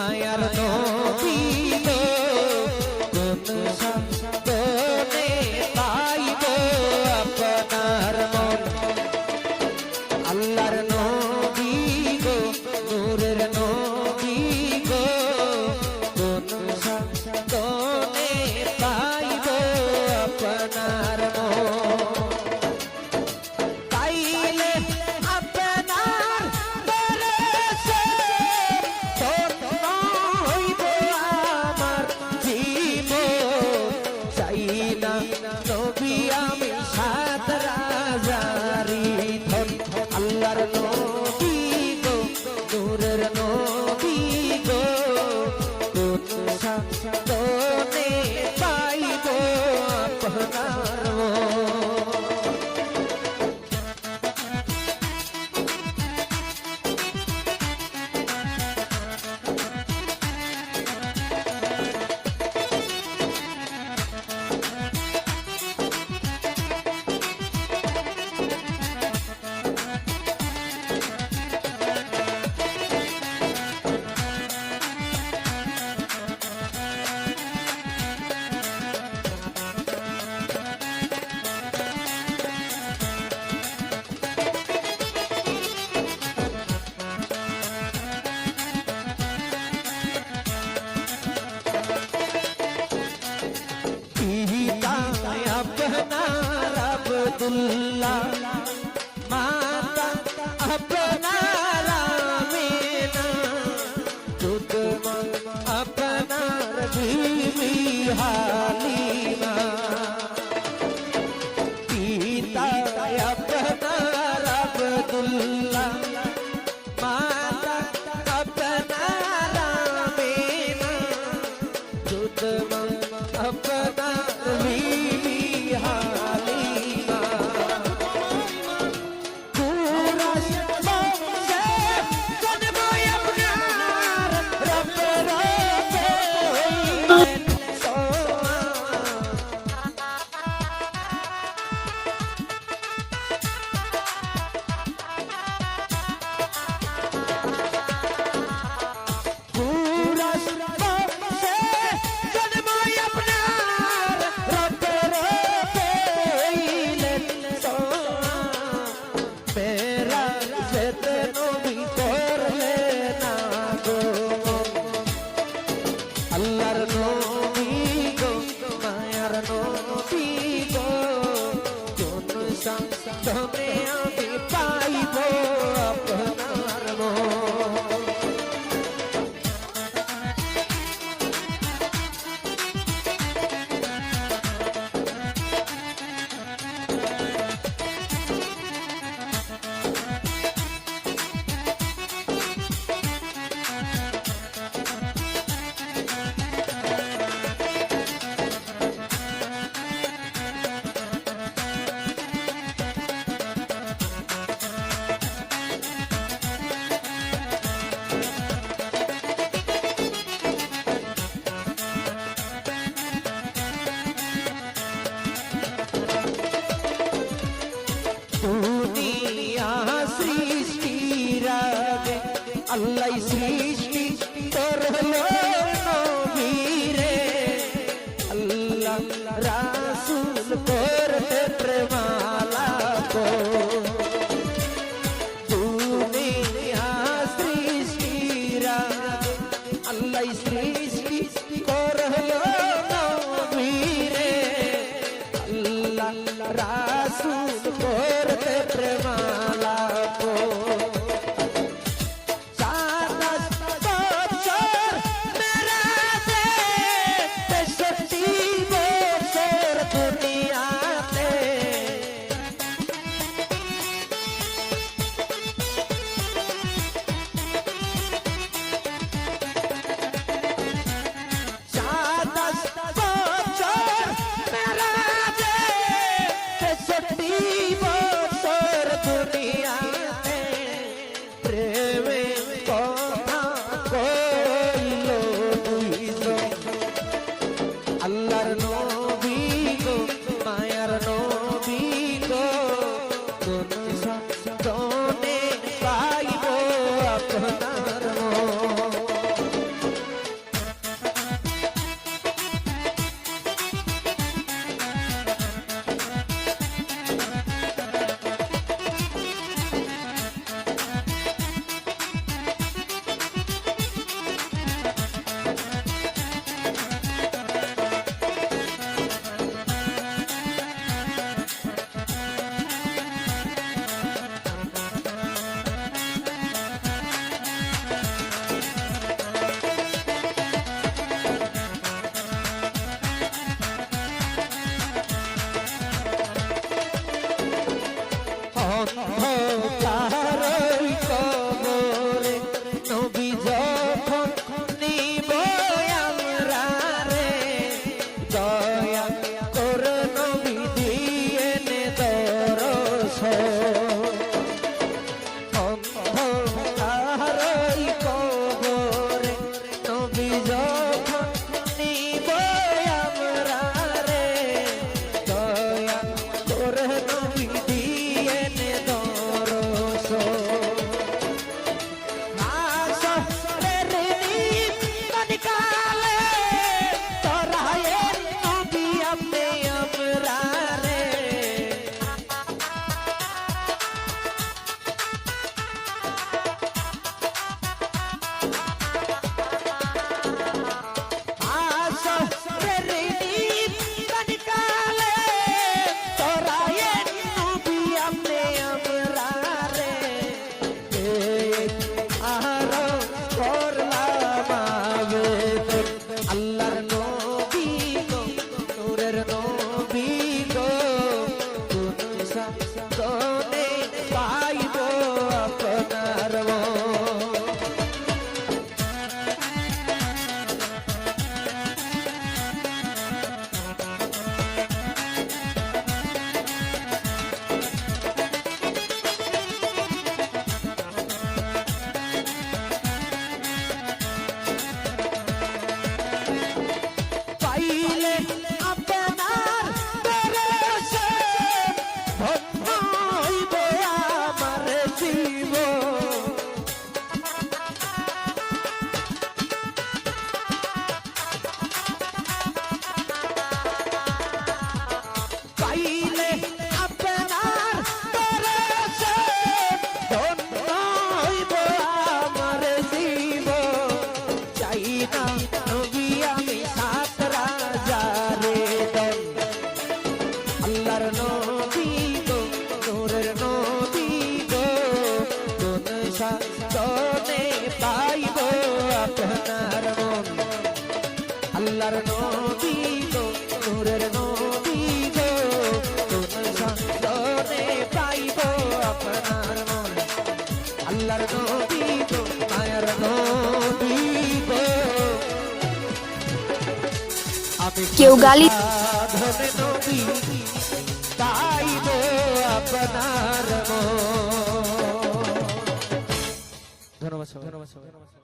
আয়ার তো Rasulullah আল্লাহ সৃষ্টি করল নবীরে আল্লাহ রাসূল করতে প্রেমালা কো দুনিয়া সৃষ্টিরা আল্লাহ সৃষ্টি করল নবীরে আল্লাহ রাসূল করতে প্রেমালা আল্লাহর নবী গো নূরের নবী গো। কোন সন্দনে পাইব আপনার মন। আল্লাহর নবী গো মায়ার নবী গো। আমি কেউ গালি- পাইব আপনার মন। ধন্যবাদ ধন্যবাদ